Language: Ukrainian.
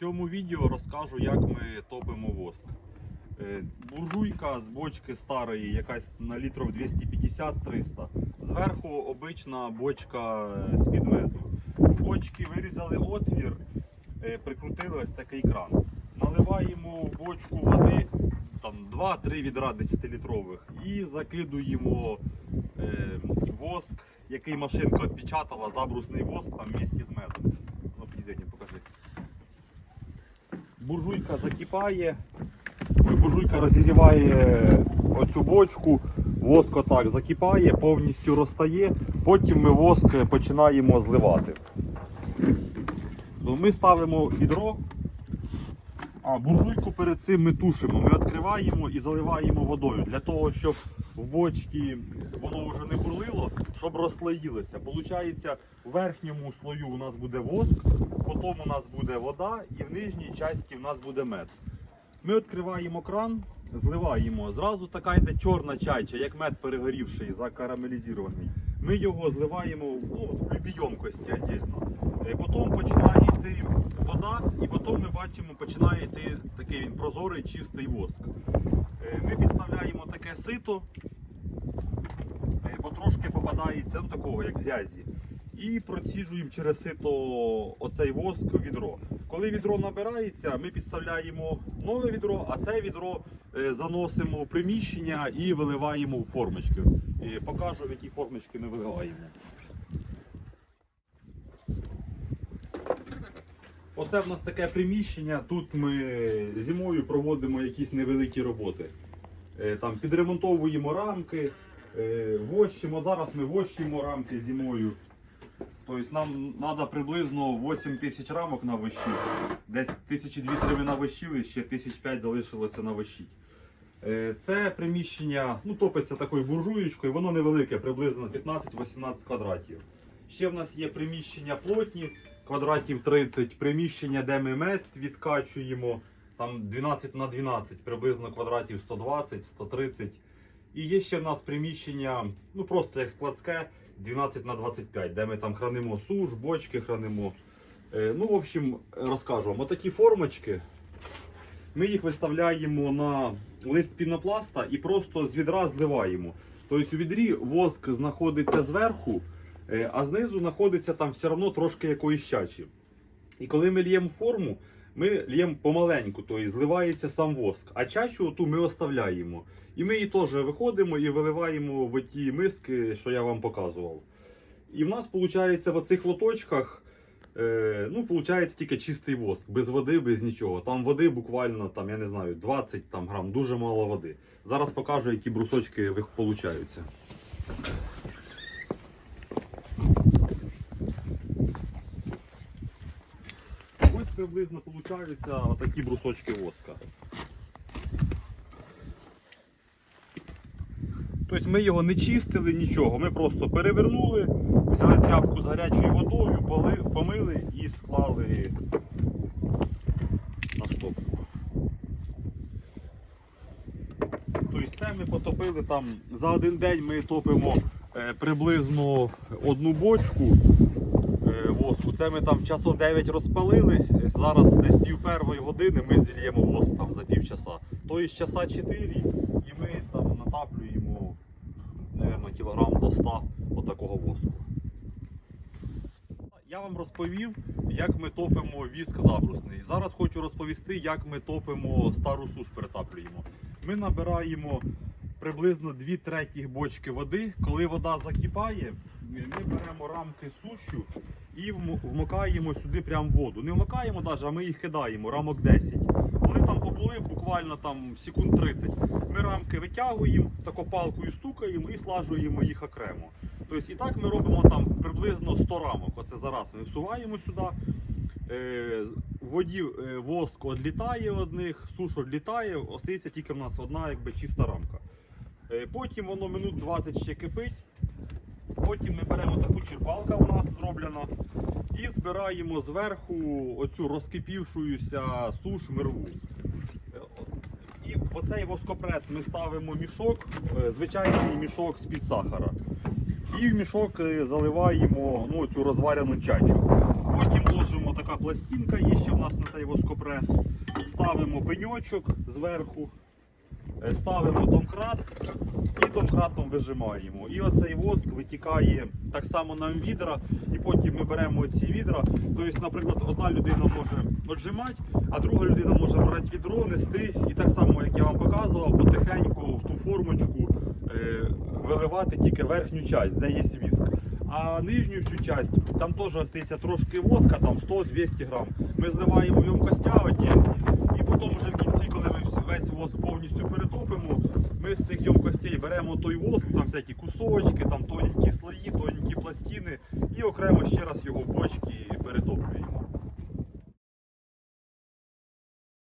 цьому відео розкажу, як ми топимо воск. Е, Буржуйка з бочки старої, якась на літрів 250-300. Зверху обична бочка е, з-під меду. В бочці вирізали отвір, е, прикрутили ось такий кран. Наливаємо в бочку води, там 2-3 відра 10-літрових і закидуємо е, воск, який машинка відпечатала, забрусний воск там в місті з медом. Буржуйка закипає, буржуйка розігріває оцю бочку, воск отак закипає, повністю розтає, потім ми воск починаємо зливати. Ми ставимо відро, а буржуйку перед цим ми тушимо. Ми відкриваємо і заливаємо водою для того, щоб в бочці воно вже не бурлило, щоб розслоїлося. Получається, в верхньому слою у нас буде воск, потім у нас буде вода і в нижній часті у нас буде мед. Ми відкриваємо кран, зливаємо. Зразу така йде чорна чайча, як мед перегорівший, закарамелізований. Ми його зливаємо ну, в любій ємкості віддільно. Е, Потім починає йти вода, і потім ми бачимо, починає йти такий він прозорий, чистий воск. Е, Ми підставляємо таке сито, е, потрошки попадається ну, такого, як грязі. І проціжуємо через сито оцей воск відро. Коли відро набирається, ми підставляємо нове відро, а це відро е, заносимо в приміщення і виливаємо в формочки. Покажу, в які формочки ми виливаємо. Оце в нас таке приміщення. Тут ми зимою проводимо якісь невеликі роботи. Е, Там підремонтовуємо рамки, е, вощимо. Зараз ми вощимо рамки зимою. Тобто нам треба приблизно 8 тисяч рамок на вощі. Десь тисячі дві-три ми навощили, ще тисяч п'ять залишилося на вощі. Е, Це приміщення ну, топиться такою буржуєчкою, воно невелике, приблизно 15-18 квадратів. Ще в нас є приміщення плотні, квадратів 30, приміщення, де ми мед відкачуємо, там 12 на 12, приблизно квадратів 120-130. І є ще в нас приміщення, ну просто як складське, 12 на 25, де ми там хранимо суш, бочки хранимо. Е, ну, в общем, розкажу вам. Отакі формочки. Ми їх виставляємо на лист пінопласта і просто з відра зливаємо. Тобто у відрі воск знаходиться зверху, а знизу знаходиться там все одно трошки якоїсь чачі. І коли ми л'ємо форму, ми л'ємо помаленьку, тобто зливається сам воск, а чачу ту ми оставляємо. І ми її теж виходимо і виливаємо в ті миски, що я вам показував. І в нас виходить в оцих лоточках, е, ну, виходить тільки чистий воск, без води, без нічого. Там води буквально, там, я не знаю, 20 там, грам, дуже мало води. Зараз покажу, які брусочки виходять. Ось приблизно получаються отакі брусочки воска. Тобто ми його не чистили, нічого. Ми просто перевернули, взяли тряпку з гарячою водою, помили і склали на стопку. Тобто це ми потопили там за один день ми топимо е, приблизно одну бочку воску. Це ми там часов 9 розпалили. Зараз десь пів первої години ми зільємо воск там за пів часа. Тобто часа 4 і ми там натаплюємо, мабуть, кілограм до 100 отакого воску. Я вам розповів, як ми топимо віск забрусний. Зараз хочу розповісти, як ми топимо стару суш перетаплюємо. Ми набираємо приблизно 2 треті бочки води. Коли вода закипає, ми беремо рамки сушю і вмикаємо сюди прямо воду. Не вмикаємо навіть, а ми їх кидаємо, рамок 10. Вони там побули буквально там секунд 30. Ми рамки витягуємо, тако палкою стукаємо і слажуємо їх окремо. Тобто і так ми робимо там приблизно 100 рамок. Оце зараз ми всуваємо сюди. Е, В воді е, воск відлітає одних, суш відлітає, остається тільки в нас одна якби, чиста рамка. Е, Потім воно минут 20 ще кипить. Потім ми беремо таку черпалка у нас зроблена і збираємо зверху оцю розкипівшуюся суш мирву. І оцей воскопрес ми ставимо мішок, е, звичайний мішок з-під сахара. І в мішок е, заливаємо ну, цю розварену чачу. Потім ложимо така пластинка є ще в нас на цей воскопрес. Ставимо пеньочок зверху, ставимо домкрат і домкратом вижимаємо. І оцей воск витікає так само нам відра, і потім ми беремо ці відра. Тобто, наприклад, одна людина може отжимати, а друга людина може брати відро, нести і так само, як я вам показував, потихеньку в ту формочку е, виливати тільки верхню часть, де є віск. А нижню всю часть, там теж остається трошки воска, там 100-200 грам. Ми зливаємо в ємкостя отдельно, і потім вже в кінці, коли весь воск повністю перетопимо, ми з тих ємкостей беремо той воск, там всякі кусочки, там тоненькі слої, тоненькі пластини, і окремо ще раз його бочки перетоплюємо.